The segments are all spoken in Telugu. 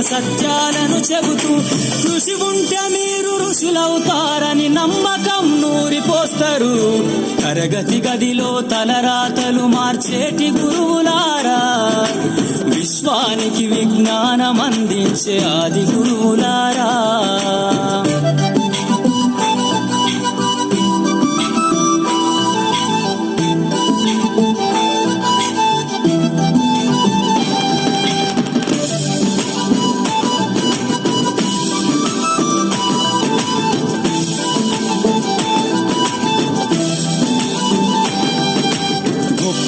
సత్యాలను చెబుతూ కృషి ఉంటే మీరు ఋషులవుతారని నమ్మకం నూరిపోస్తారు. తరగతి గదిలో తలరాతలు మార్చేటి గురువులారా. విశ్వానికి విజ్ఞానం అందించే ఆది గురువులారా.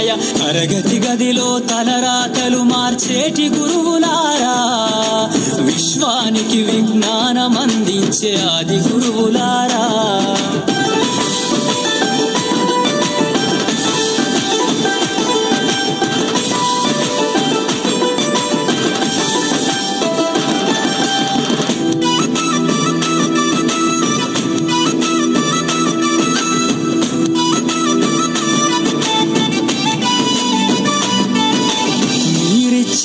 శిష్యులేనయ తరగతి గదిలో తలరాతలు మార్చేటి గురువులారా. విశ్వానికి విజ్ఞానం అందించే ఆది గురువులారా.